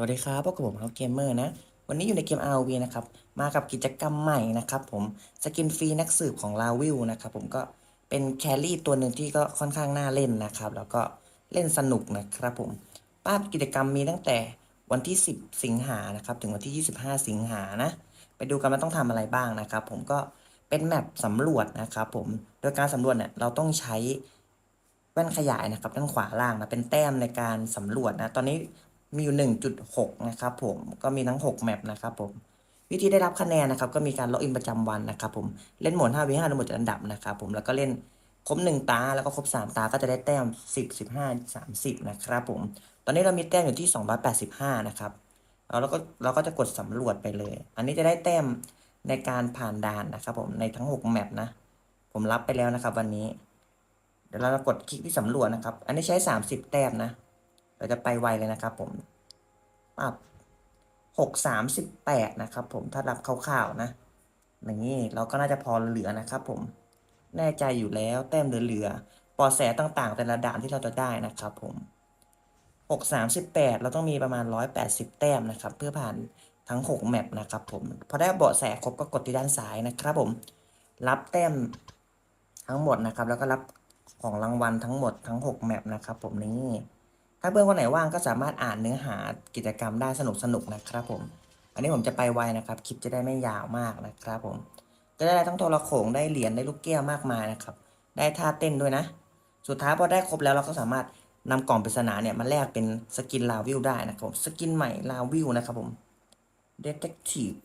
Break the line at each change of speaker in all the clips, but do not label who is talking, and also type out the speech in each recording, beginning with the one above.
สวัสดีครับพบกับผมครับเกมเมอร์นะ วันนี้อยู่ในเกม RV นะครับ มากับกิจกรรมใหม่นะครับผม สกินฟรีนักสืบของลาวิวนะครับผมก็เป็นแครี่ตัวหนึ่งที่ก็ค่อนข้างน่าเล่นนะครับ แล้วก็เล่นสนุกนะครับผมป้ากิจกรรมมีตั้งแต่วันที่ 10 สิงหานะครับ ถึงวันที่ 25 สิงหานะ ไปดูกันว่าต้องทำอะไรบ้างนะครับ ผมก็เป็นแมปสำรวจนะครับผม โดยการสำรวจเนี่ยเราต้องใช้แว่นขยายนะครับด้านขวาล่างนะเป็นแต้มในการสำรวจนะ ตอนนี้ มีอยู่ 1.6 นะครับผมก็มีทั้ง 6 แมปนะครับผมวิธีได้รับคะแนนนะครับ ก็มีการล็อกอินประจำวันนะครับผมเล่นหมด 5v5 ในโหมดจัดอันดับนะครับผมแล้วก็เล่นครบ 1 ตา แล้วก็ครบ 3 ตาก็จะได้แต้ม 10 15 30 นะครับผม ตอนนี้เรามีแต้มอยู่ที่ 285 นะครับแล้วเราก็เราก็จะกดสำรวจไปเลย อันนี้จะได้แต้มในการผ่านด่านนะครับผมในทั้ง 6 แมปนะ ผมรับไปแล้วนะครับ วันนี้ เดี๋ยวเรากดคลิกที่สำรวจนะครับ อันนี้ใช้ 30 แต้มนะ เราจะไปไวเลยนะครับผมปรับหกสามสิบแปดนะครับผมถ้ารับคร่าวๆนะอย่างนี้เราก็น่าจะพอเหลือนะครับผมแน่ใจอยู่แล้วแต้มเหลือๆปอแสต่างๆ แต่ละด่านที่เราจะได้นะครับผมหกสามสิบแปดเราต้องมีประมาณร้อยแปดสิบแต้มนะครับ เพื่อผ่านทั้งหกแมปนะครับผมพอได้เบาะแสครบก็กดที่ด้านซ้ายนะครับผมรับแต้มทั้งหมดนะครับ แล้วก็รับของรางวัลทั้งหมดทั้งหกแมปนะครับผมนี่ ถ้าเพื่อนคนไหนว่างก็สามารถอ่านเนื้อหากิจกรรมได้สนุกสนุกๆนะครับผม อันนี้ผมจะไปไวนะครับคลิปจะได้ไม่ยาวมากนะครับผมจะได้ทั้งโทรโขงได้เหรียญได้ลูกแก้วมากมายนะครับ ได้ท่าเต้นด้วยนะ สุดท้ายพอได้ครบแล้วเราก็สามารถนำกล่องปริศนาเนี่ยมาแลกเป็นสกินลาวิวได้นะครับผมสกินใหม่ลาวิวนะครับผม Detective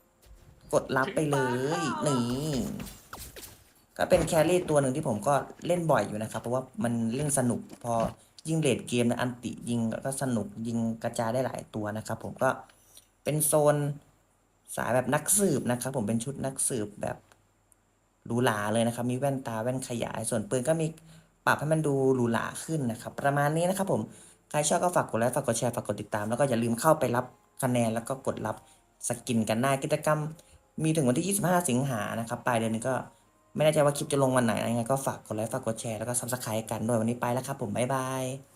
กดรับไปเลยนี่ก็เป็นแครี่ตัวหนึ่งที่ผมก็เล่นบ่อยอยู่นะครับ เพราะว่ามันเล่นสนุกพอ ยิงเลดเกมนะอันติยิงก็สนุกยิงกระจายได้หลายตัวนะครับ ผมก็เป็นโซนสายแบบนักสืบนะครับ ผมเป็นชุดนักสืบแบบหรูหราเลยนะครับ มีแว่นตาแว่นขยาย ส่วนปืนก็มีปรับให้มันดูหรูหราขึ้นนะครับ ประมาณนี้นะครับ ผมใครชอบก็ฝากกดไลค์ฝากกดแชร์ฝากกดติดตาม แล้วก็อย่าลืมเข้าไปรับคะแนนแล้วก็กดรับสกินกันได้กิจกรรม มีถึงวันที่ 25 สิงหานะครับปลายเดือนนี้ก็ ไม่แน่ใจว่าคลิปจะลงวันไหนยังไงก็ฝากกดไลค์ฝากกดแชร์แล้วก็ซับสไครต์กันด้วยวันนี้ไปแล้วครับผมบ๊ายบาย